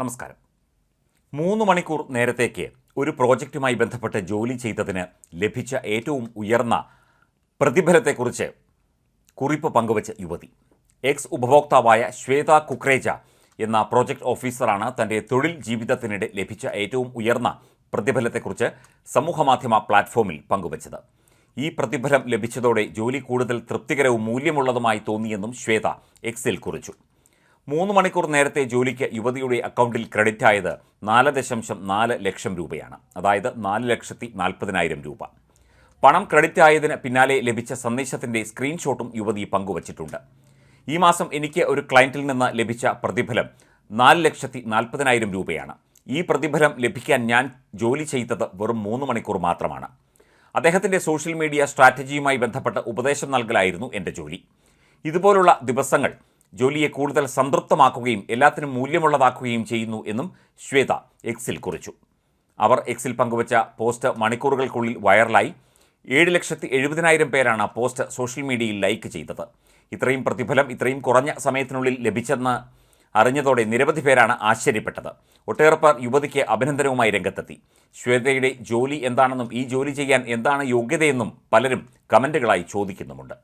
നമസ്കാരം. മൂന്ന് മണിക്കൂർ നേരത്തേക്ക് ഒരു പ്രോജക്റ്റുമായി ബന്ധപ്പെട്ട് ജോലി ചെയ്തതിന് ലഭിച്ച ഏറ്റവും ഉയർന്ന പ്രതിഫലത്തെക്കുറിച്ച് കുറിപ്പ് പങ്കുവച്ച യുവതി. എക്സ് ഉപഭോക്താവായ ശ്വേത കുക്രേജ എന്ന പ്രോജക്റ്റ് ഓഫീസറാണ് തന്റെ തൊഴിൽ ജീവിതത്തിനിടെ ലഭിച്ച ഏറ്റവും ഉയർന്ന പ്രതിഫലത്തെക്കുറിച്ച് സമൂഹമാധ്യമ പ്ലാറ്റ്ഫോമിൽ പങ്കുവച്ചത്. ഈ പ്രതിഫലം ലഭിച്ചതോടെ ജോലി കൂടുതൽ തൃപ്തികരവും മൂല്യമുള്ളതുമായി തോന്നിയെന്നും ശ്വേത എക്സിൽ കുറിച്ചു. മൂന്ന് മണിക്കൂർ നേരത്തെ ജോലിക്ക് യുവതിയുടെ അക്കൗണ്ടിൽ ക്രെഡിറ്റ് ആയത് നാല് ദശാംശം നാല് ലക്ഷം രൂപയാണ്. അതായത് നാല് ലക്ഷത്തി നാൽപ്പതിനായിരം രൂപ. പണം ക്രെഡിറ്റ് ആയതിന് പിന്നാലെ ലഭിച്ച സന്ദേശത്തിന്റെ സ്ക്രീൻഷോട്ടും യുവതി പങ്കുവച്ചിട്ടുണ്ട്. ഈ മാസം എനിക്ക് ഒരു ക്ലയന്റിൽ നിന്ന് ലഭിച്ച പ്രതിഫലം നാല് ലക്ഷത്തി നാൽപ്പതിനായിരം രൂപയാണ്. ഈ പ്രതിഫലം ലഭിക്കാൻ ഞാൻ ജോലി ചെയ്തത് വെറും മൂന്ന് മണിക്കൂർ മാത്രമാണ്. അദ്ദേഹത്തിന്റെ സോഷ്യൽ മീഡിയ സ്ട്രാറ്റജിയുമായി ബന്ധപ്പെട്ട് ഉപദേശം നൽകലായിരുന്നു എന്റെ ജോലി. ഇതുപോലുള്ള ദിവസങ്ങൾ ജോലിയെ കൂടുതൽ സംതൃപ്തമാക്കുകയും എല്ലാത്തിനും മൂല്യമുള്ളതാക്കുകയും ചെയ്യുന്നു എന്നും ശ്വേത എക്സിൽ കുറിച്ചു. അവർ എക്സിൽ പങ്കുവച്ച പോസ്റ്റ് മണിക്കൂറുകൾക്കുള്ളിൽ വൈറലായി. ഏഴ് ലക്ഷത്തി എഴുപതിനായിരം പേരാണ് പോസ്റ്റ് സോഷ്യൽ മീഡിയയിൽ ലൈക്ക് ചെയ്തത്. ഇത്രയും പ്രതിഫലം ഇത്രയും കുറഞ്ഞ സമയത്തിനുള്ളിൽ ലഭിച്ചെന്ന് അറിഞ്ഞതോടെ നിരവധി പേരാണ് ആശ്ചര്യപ്പെട്ടത്. ഒട്ടേറെ പേർ യുവതിക്ക് അഭിനന്ദനവുമായി രംഗത്തെത്തി. ശ്വേതയുടെ ജോലി എന്താണെന്നും ഈ ജോലി ചെയ്യാൻ എന്താണ് യോഗ്യതയെന്നും പലരും കമന്റുകളായി ചോദിക്കുന്നുമുണ്ട്.